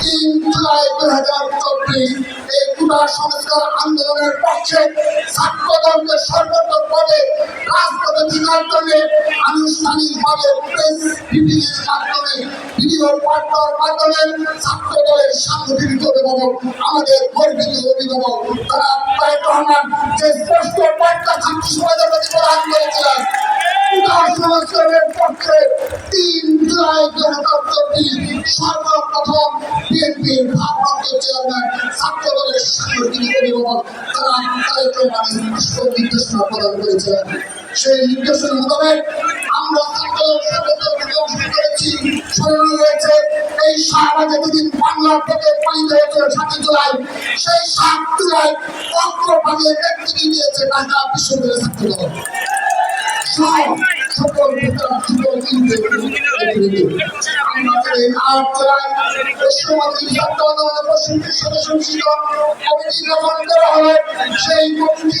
তিন জুলাই দু চব্বিশ এই পুরা সংস্কার আন্দোলনের পক্ষে ছাত্রদলকে সর্বোত্তমভাবে রাজপথে থাকার জন্য আনুষ্ঠানিকভাবে প্রেস মাধ্যমে ভিডিও বার্তার মাধ্যমে ছাত্র আমাদের গর্বিত অভিভাবক, তারা তারেক রহমান, যে স্পষ্ট বার্তা ছাত্র সমাজের প্রতি প্রদান করেছিলেন। তিন জুলাই দু হাজার চব্বিশ সর্বপ্রথম বিএনপির দলের সাংগঠনিক অভিভাবক, তারা তারেক রহমানের স্পষ্ট সেই নির্দেশনা মোতাবেক আমরা ছাত্র অংশ করেছি। রয়েছে এই শাহবাগে যেদিন বাংলার থেকে পালিত হয়েছিল সাতই জুলাই, সেই সাত জুলাই অগ্রভাগে নেতৃত্ব দিয়েছে ঢাকা বিশ্ববিদ্যালয়ের ছাত্র দল সব সকল সেই কমিটি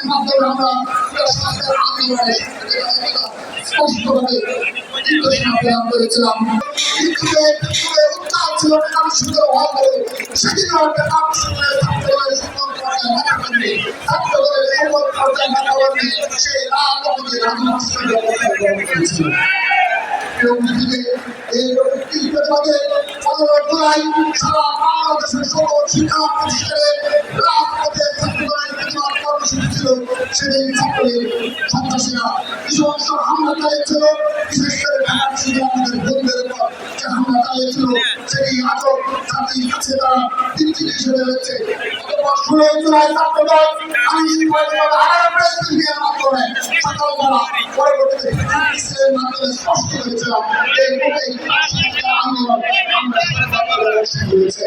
এর মাধ্যমে আমরা সংস্কার আন্দোলনে স্পষ্টভাবে নির্দেশনা প্রদান করেছিলাম বিক্ষোভে উত্তাপ ছিল ঢাকা বিশ্ববিদ্যালয় হল করে সেদিনও ঢাকা বিশ্ববিদ্যালয়ের ছাত্রদলের সকল পর্যায়ে নেতাকর্মী ছাত্রদলের সকল পর্যায়ে নেতাকর্মী সেই রাত আমাদের জুলাই সারা প্রতিবাদ কর্মসূচি ছিল সেদিন ছাত্রদের সন্ত্রাসীরা নৃশংস হামলা চালিয়েছিল বিশেষ করে ঢাকা বিশ্ববিদ্যালয় আমাদের বন্ধুদের উপর যে হামলা চালিয়েছিল সেটি আজও জাতির কাছে তারা বিচ্ছিন্ন হিসেবে রয়েছে ষোলোই জুলাই ছাত্রদল আইনশৃঙ্খলা আরও প্রেস ব্রিফিংয়ের মাধ্যমে সকালবেলা পরবর্তীতে মিছিলের মাধ্যমে স্পষ্ট করেছিলাম এই আন্দোলন আমরা রয়েছে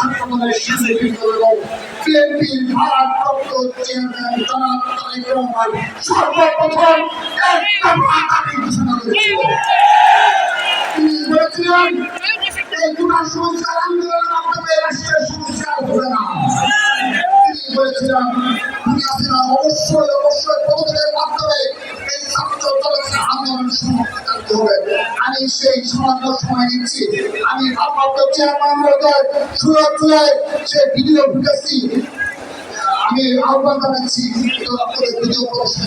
চব্বিশ আমাদের এবং বিএনপির ভারপ্রাপ্ত চেয়ারম্যান জনাব তারেক রহমান সর্বপ্রথম একটা আগামী ঘোষণা করেছিল তিনি বলেছিলেন এই অবশ্যই অবশ্যই পদক্ষেপের মাধ্যমে এই ছাত্র আন্দোলন সমাপ্ত করতে হবে আমি সেই সমাপ্ত সময় নিচ্ছি। আমি ভারপ্রাপ্ত চেয়ারম্যান মহোদয়, সুরত জুলাই সে ভিডিও ফুটেছি আমি আহ্বান জানাচ্ছি আপনাদের ভিডিও প্রদর্শন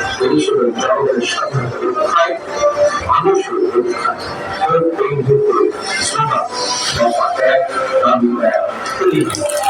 পরিষদের জনগণের স্বাধীনতা রক্ষায় মানুষের রক্ষায় প্রয়োগ করে শ্রোতা দফা এক দাবি এক